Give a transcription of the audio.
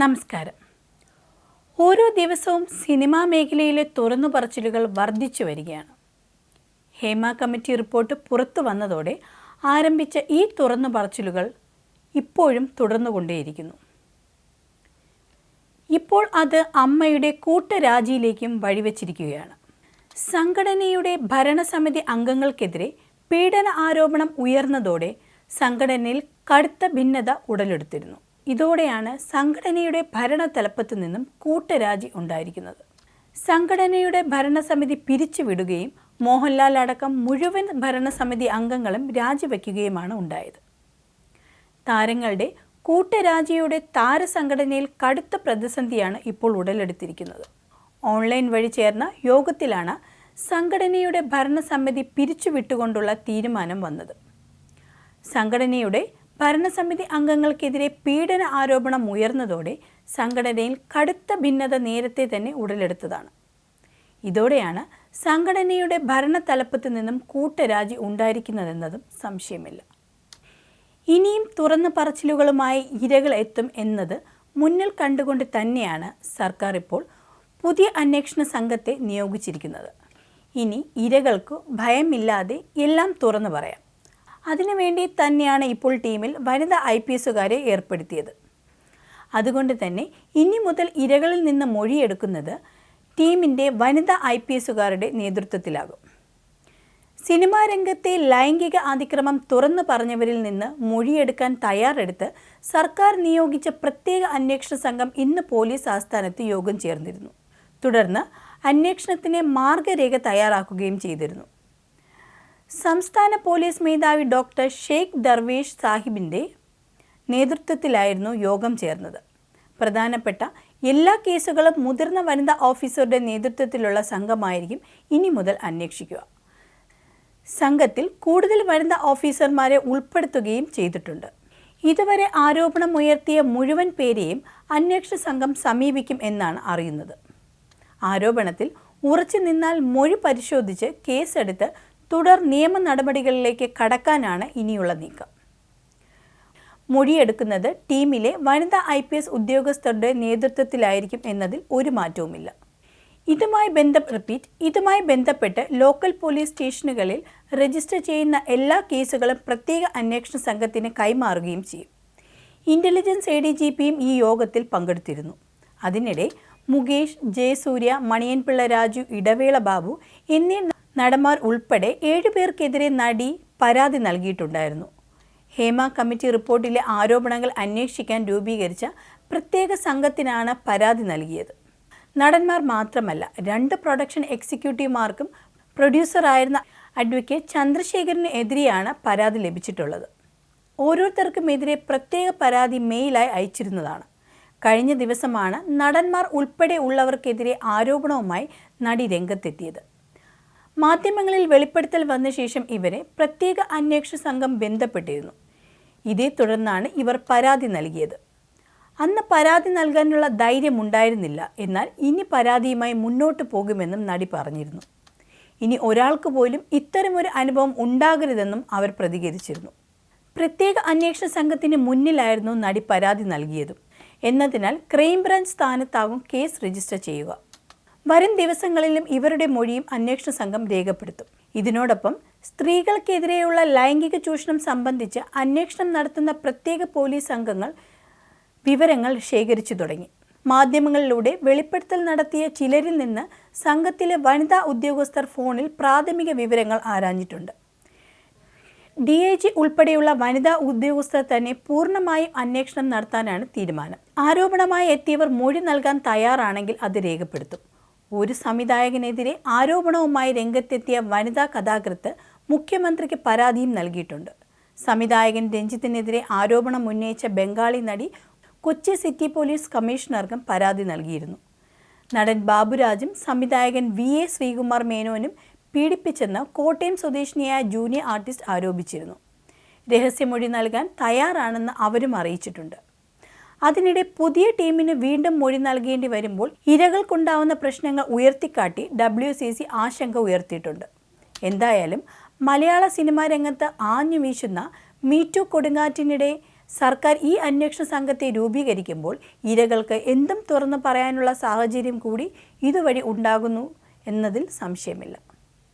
നമസ്കാരം. ഓരോ ദിവസവും സിനിമാ മേഖലയിലെ തുറന്നു പറച്ചിലുകൾ വർദ്ധിച്ചു വരികയാണ്. ഹേമ കമ്മിറ്റി റിപ്പോർട്ട് പുറത്തു വന്നതോടെ ആരംഭിച്ച ഈ തുറന്നു പറച്ചിലുകൾ ഇപ്പോഴും തുടർന്നുകൊണ്ടേയിരിക്കുന്നു. ഇപ്പോൾ അത് അമ്മയുടെ കൂട്ടരാജിയിലേക്കും വഴിവെച്ചിരിക്കുകയാണ്. സംഘടനയുടെ ഭരണസമിതി അംഗങ്ങൾക്കെതിരെ പീഡന ആരോപണം ഉയർന്നതോടെ സംഘടനയിൽ കടുത്ത ഭിന്നത ഉടലെടുത്തിരുന്നു. ഇതോടെയാണ് സംഘടനയുടെ ഭരണതലപ്പത്തു നിന്നും കൂട്ടരാജി ഉണ്ടായിരിക്കുന്നത്. സംഘടനയുടെ ഭരണസമിതി പിരിച്ചുവിടുകയും മോഹൻലാൽ അടക്കം മുഴുവൻ ഭരണസമിതി അംഗങ്ങളും രാജിവെക്കുകയുമാണ് ഉണ്ടായത്. താരങ്ങളുടെ കൂട്ടരാജിയുടെ താരസംഘടനയിൽ കടുത്ത പ്രതിസന്ധിയാണ് ഇപ്പോൾ ഉടലെടുത്തിരിക്കുന്നത്. ഓൺലൈൻ വഴി ചേർന്ന യോഗത്തിലാണ് സംഘടനയുടെ ഭരണസമിതി പിരിച്ചുവിട്ടുകൊണ്ടുള്ള തീരുമാനം വന്നത്. സംഘടനയുടെ ഭരണസമിതി അംഗങ്ങൾക്കെതിരെ പീഡന ആരോപണം ഉയർന്നതോടെ സംഘടനയിൽ കടുത്ത ഭിന്നത നേരത്തെ തന്നെ ഉടലെടുത്തതാണ്. ഇതോടെയാണ് സംഘടനയുടെ ഭരണതലപ്പത്തു നിന്നും കൂട്ടരാജി ഉണ്ടായിരിക്കുന്നതെന്നതും സംശയമില്ല. ഇനിയും തുറന്ന പറച്ചിലുകളുമായി ഇരകൾ എത്തും എന്നത് മുന്നിൽ കണ്ടുകൊണ്ട് തന്നെയാണ് സർക്കാർ ഇപ്പോൾ പുതിയ അന്വേഷണ സംഘത്തെ നിയോഗിച്ചിരിക്കുന്നത്. ഇനി ഇരകൾക്ക് ഭയമില്ലാതെ എല്ലാം തുറന്നു പറയാം. അതിനുവേണ്ടി തന്നെയാണ് ഇപ്പോൾ ടീമിൽ വനിതാ ഐ പി എസുകാരെ ഏർപ്പെടുത്തിയത്. അതുകൊണ്ട് തന്നെ ഇനി മുതൽ ഇരകളിൽ നിന്ന് മൊഴിയെടുക്കുന്നത് ടീമിന്റെ വനിതാ ഐ പി എസുകാരുടെ നേതൃത്വത്തിലാകും. സിനിമാ രംഗത്തെ ലൈംഗിക അതിക്രമം തുറന്നു പറഞ്ഞവരിൽ നിന്ന് മൊഴിയെടുക്കാൻ തയ്യാറെടുത്ത് സർക്കാർ നിയോഗിച്ച പ്രത്യേക അന്വേഷണ സംഘം ഇന്ന് പോലീസ് ആസ്ഥാനത്ത് യോഗം ചേർന്നിരുന്നു. തുടർന്ന് അന്വേഷണത്തിന് മാർഗരേഖ തയ്യാറാക്കുകയും ചെയ്തിരുന്നു. സംസ്ഥാന പോലീസ് മേധാവി ഡോക്ടർ ഷെയ്ഖ് ദർവേഷ് സാഹിബിന്റെ നേതൃത്വത്തിലായിരുന്നു യോഗം ചേർന്നത്. പ്രധാനപ്പെട്ട എല്ലാ കേസുകളും മുതിർന്ന വനിതാ ഓഫീസറുടെ നേതൃത്വത്തിലുള്ള സംഘമായിരിക്കും ഇനി മുതൽ അന്വേഷിക്കുക. സംഘത്തിൽ കൂടുതൽ വനിതാ ഓഫീസർമാരെ ഉൾപ്പെടുത്തുകയും ചെയ്തിട്ടുണ്ട്. ഇതുവരെ ആരോപണമുയർത്തിയ മുഴുവൻ പേരെയും അന്വേഷണ സംഘം സമീപിക്കും എന്നാണ് അറിയുന്നത്. ആരോപണത്തിൽ ഉറച്ചു നിന്നാൽ മൊഴി പരിശോധിച്ച് കേസെടുത്ത് തുടർ നിയമ നടപടികളിലേക്ക് കടക്കാനാണ് ഇനിയുള്ള നീക്കം. മൊഴിയെടുക്കുന്നത് ടീമിലെ വനിതാ ഐ പി എസ് ഉദ്യോഗസ്ഥരുടെ നേതൃത്വത്തിലായിരിക്കും എന്നതിൽ ഒരു മാറ്റവുമില്ല. ഇതുമായി ബന്ധ റിപ്പീറ്റ് ഇതുമായി ബന്ധപ്പെട്ട് ലോക്കൽ പോലീസ് സ്റ്റേഷനുകളിൽ രജിസ്റ്റർ ചെയ്യുന്ന എല്ലാ കേസുകളും പ്രത്യേക അന്വേഷണ സംഘത്തിന് കൈമാറുകയും ചെയ്യും. ഇന്റലിജൻസ് എ ഡി ജി പിയും ഈ യോഗത്തിൽ പങ്കെടുത്തിരുന്നു. അതിനിടെ മുകേഷ് ജയസൂര്യ മണിയൻപിള്ള രാജു ഇടവേള ബാബു എന്നീ നടന്മാർ ഉൾപ്പെടെ ഏഴുപേർക്കെതിരെ നടി പരാതി നൽകിയിട്ടുണ്ടായിരുന്നു. ഹേമ കമ്മിറ്റി റിപ്പോർട്ടിലെ ആരോപണങ്ങൾ അന്വേഷിക്കാൻ രൂപീകരിച്ച പ്രത്യേക സംഘത്തിനാണ് പരാതി നൽകിയത്. നടന്മാർ മാത്രമല്ല രണ്ട് പ്രൊഡക്ഷൻ എക്സിക്യൂട്ടീവുമാർക്കും പ്രൊഡ്യൂസറായിരുന്ന അഡ്വക്കേറ്റ് ചന്ദ്രശേഖരന് എതിരെയാണ് പരാതി ലഭിച്ചിട്ടുള്ളത്. ഓരോരുത്തർക്കും എതിരെ പ്രത്യേക പരാതി മെയിലായി അയച്ചിരുന്നതാണ്. കഴിഞ്ഞ ദിവസമാണ് നടന്മാർ ഉൾപ്പെടെ ഉള്ളവർക്കെതിരെ ആരോപണവുമായി നടി രംഗത്തെത്തിയത്. മാധ്യമങ്ങളിൽ വെളിപ്പെടുത്തൽ വന്ന ശേഷം ഇവരെ പ്രത്യേക അന്വേഷണ സംഘം ബന്ധപ്പെട്ടിരുന്നു. ഇതേ തുടർന്നാണ് ഇവർ പരാതി നൽകിയത്. അന്ന് പരാതി നൽകാനുള്ള ധൈര്യം ഉണ്ടായിരുന്നില്ല. എന്നാൽ ഇനി പരാതിയുമായി മുന്നോട്ട് പോകുമെന്നും നടി പറഞ്ഞിരുന്നു. ഇനി ഒരാൾക്ക് പോലും ഇത്തരമൊരു അനുഭവം ഉണ്ടാകരുതെന്നും അവർ പ്രതികരിച്ചിരുന്നു. പ്രത്യേക അന്വേഷണ സംഘത്തിന് മുന്നിലായിരുന്നു നടി പരാതി നൽകിയതും. എന്നതിനാൽ ക്രൈംബ്രാഞ്ച് സ്ഥാനത്താകും കേസ് രജിസ്റ്റർ ചെയ്യുക. വരും ദിവസങ്ങളിലും ഇവരുടെ മൊഴിയും അന്വേഷണ സംഘം രേഖപ്പെടുത്തും. ഇതിനോടൊപ്പം സ്ത്രീകൾക്കെതിരെയുള്ള ലൈംഗിക ചൂഷണം സംബന്ധിച്ച് അന്വേഷണം നടത്തുന്ന പ്രത്യേക പോലീസ് സംഘങ്ങൾ വിവരങ്ങൾ ശേഖരിച്ചു തുടങ്ങി. മാധ്യമങ്ങളിലൂടെ വെളിപ്പെടുത്തൽ നടത്തിയ ചിലരിൽ നിന്ന് സംഘത്തിലെ വനിതാ ഉദ്യോഗസ്ഥർ ഫോണിൽ പ്രാഥമിക വിവരങ്ങൾ ആരാഞ്ഞിട്ടുണ്ട്. ഡി ഐ ജി ഉൾപ്പെടെയുള്ള വനിതാ ഉദ്യോഗസ്ഥർ തന്നെ പൂർണമായും അന്വേഷണം നടത്താനാണ് തീരുമാനം. ആരോപണമായി എത്തിയവർ മൊഴി നൽകാൻ തയ്യാറാണെങ്കിൽ അത് രേഖപ്പെടുത്തും. ഒരു സംവിധായകനെതിരെ ആരോപണവുമായി രംഗത്തെത്തിയ വനിതാ കഥാകൃത്ത് മുഖ്യമന്ത്രിക്ക് പരാതിയും നൽകിയിട്ടുണ്ട്. സംവിധായകൻ രഞ്ജിത്തിനെതിരെ ആരോപണം ഉന്നയിച്ച ബംഗാളി നടി കൊച്ചി സിറ്റി പോലീസ് കമ്മീഷണർക്കും പരാതി നൽകിയിരുന്നു. നടൻ ബാബുരാജും സംവിധായകൻ വി എ ശ്രീകുമാർ മേനോനും പീഡിപ്പിച്ചെന്ന് കോട്ടയം സ്വദേശിനിയായ ജൂനിയർ ആർട്ടിസ്റ്റ് ആരോപിച്ചിരുന്നു. രഹസ്യമൊഴി നൽകാൻ തയ്യാറാണെന്ന് അവരും അറിയിച്ചിട്ടുണ്ട്. അതിനിടെ പുതിയ ടീമിന് വീണ്ടും മൊഴി നൽകേണ്ടി വരുമ്പോൾ ഇരകൾക്കുണ്ടാവുന്ന പ്രശ്നങ്ങൾ ഉയർത്തിക്കാട്ടി ഡബ്ല്യു സി സി ആശങ്ക ഉയർത്തിയിട്ടുണ്ട്. എന്തായാലും മലയാള സിനിമാ രംഗത്ത് ആഞ്ഞു വീശുന്ന മീറ്റു കൊടുങ്കാറ്റിനിടെ സർക്കാർ ഈ അന്വേഷണ സംഘത്തെ രൂപീകരിക്കുമ്പോൾ ഇരകൾക്ക് എന്തും തുറന്നു പറയാനുള്ള സാഹചര്യം കൂടി ഇതുവഴി ഉണ്ടാകുന്നു എന്നതിൽ സംശയമില്ല.